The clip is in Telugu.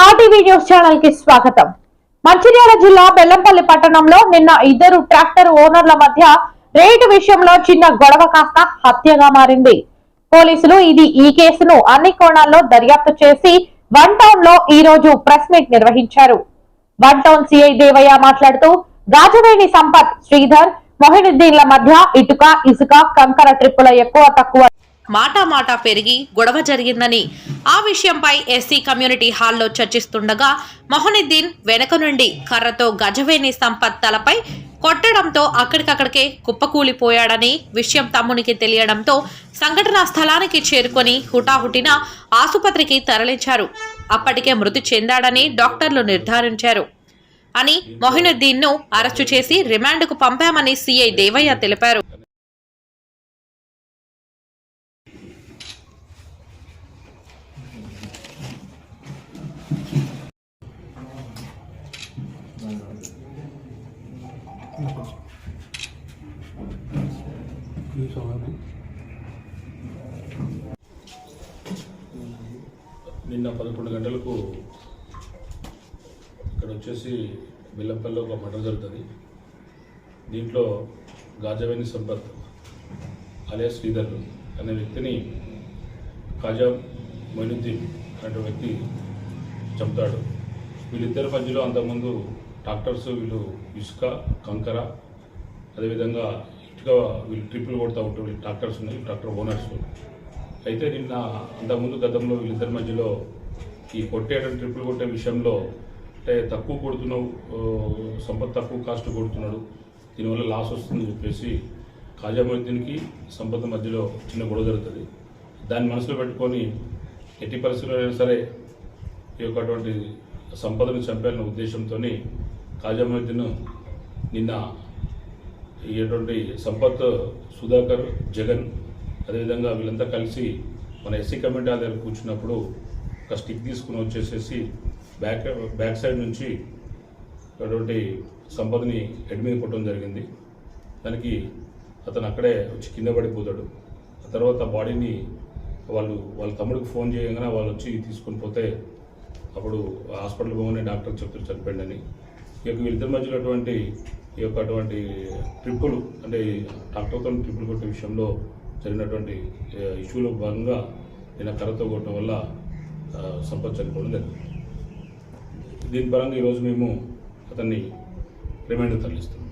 ఆర్టీవీ న్యూస్ ఛానల్కి స్వాగతం. మంచిర్యాల జిల్లా బెల్లంపల్లి పట్టణంలో నిన్న ఇద్దరు ట్రాక్టర్ ఓనర్ల మధ్య రేటు విషయంలో చిన్న గొడవ కాస్త హత్యగా మారింది. పోలీసులు ఇది ఈ కేసును అన్ని కోణాల్లో దర్యాప్తు చేసి వన్ టౌన్లో ఈ రోజు ప్రెస్ మీట్ నిర్వహించారు. వన్ టౌన్ సిఐ దేవయ్య మాట్లాడుతూ రాజవేణి సంపత్ శ్రీధర్ మొహినుద్దీన్ల మధ్య ఇటుక ఇసుక కంకర ట్రిప్పుల ఎక్కువ తక్కువ మాటా మాటా పెరిగి గొడవ జరిగిందని ఆ విషయంపై ఎస్సీ కమ్యూనిటీ హాల్లో చర్చిస్తుండగా మొహనుద్దీన్ వెనక నుండి కర్రతో గజవేణి సంపత్ తలపై కొట్టడంతో అక్కడికక్కడికే కుప్పకూలిపోయాడని విషయం తమ్మునికి తెలియడంతో సంఘటనా స్థలానికి చేరుకొని హుటాహుటిన ఆసుపత్రికి తరలించారు. అప్పటికే మృతి చెందాడని డాక్టర్లు నిర్ధారించారు. అని మొహినుద్దీన్ను అరెస్టు చేసి రిమాండ్కు పంపామని సీఐ దేవయ్య తెలిపారు. నిన్న పదకొండు గంటలకు ఇక్కడ వచ్చేసి బెల్లంపల్లిలో ఒక మర్డర్ జరుగుతుంది. దీంట్లో గాజవేణి సంపత్ అలియా శ్రీధర్ అనే వ్యక్తిని కాజా మొయినుద్దీన్ అనే వ్యక్తి చంపుతాడు. వీళ్ళిద్దరి మధ్యలో అంతకుముందు డాక్టర్స్ వీళ్ళు ఇసుక కంకర అదేవిధంగా ఇటుక వీళ్ళు ట్రిప్పులు కొడతా ఉంటారు ట్రాక్టర్స్ డాక్టర్స్ ఉన్నాయి డాక్టర్ ఓనర్స్. అయితే నిన్న అంతకుముందు గతంలో వీళ్ళిద్దరి మధ్యలో ఈ కొట్టేయడం ట్రిపుల్ కొట్టే విషయంలో అంటే తక్కువ కొడుతున్నావు సంపత్ తక్కువ కాస్ట్ కొడుతున్నాడు. దీనివల్ల లాస్ వస్తుందని చెప్పేసి కాజాముద్దీన్కి సంపద మధ్యలో చిన్న గొడవ జరుగుతుంది. దాన్ని మనసులో పెట్టుకొని ఎట్టి పరిస్థితుల్లో అయినా సరే ఈ యొక్కటువంటి సంపదను చంపాలన్న ఉద్దేశంతో కాజాముద్దీన్ నిన్న ఇటువంటి సంపత్ సుధాకర్ జగన్ అదేవిధంగా వీళ్ళంతా కలిసి మన ఎస్సీ కమిటీ దగ్గర కూర్చున్నప్పుడు ఒక స్టిక్ తీసుకుని వచ్చేసేసి బ్యాక్ బ్యాక్ సైడ్ నుంచి అటువంటి సంపదని హెడ్ మీద కొట్టడం జరిగింది. దానికి అతను అక్కడే వచ్చి కింద పడిపోతాడు. ఆ తర్వాత బాడీని వాళ్ళు వాళ్ళ తమ్ముడికి ఫోన్ చేయగానే వాళ్ళు వచ్చి తీసుకొని పోతే అప్పుడు హాస్పిటల్ పోగానే డాక్టర్ చెప్తారు చనిపోయిందని ఈ యొక్క వీళ్ళిద్దరి మధ్యలో అటువంటి ఈ యొక్క అటువంటి ట్రిప్పులు అంటే డాక్టర్తో ట్రిప్పులు కొట్టే విషయంలో జరిగినటువంటి ఇష్యూలో భాగంగా నిన్న కర్రతో కొట్టడం వల్ల సంపద చనిపోవడం జరిగింది. దీని పరంగా ఈరోజు మేము అతన్ని రిమైండర్ తరలిస్తాం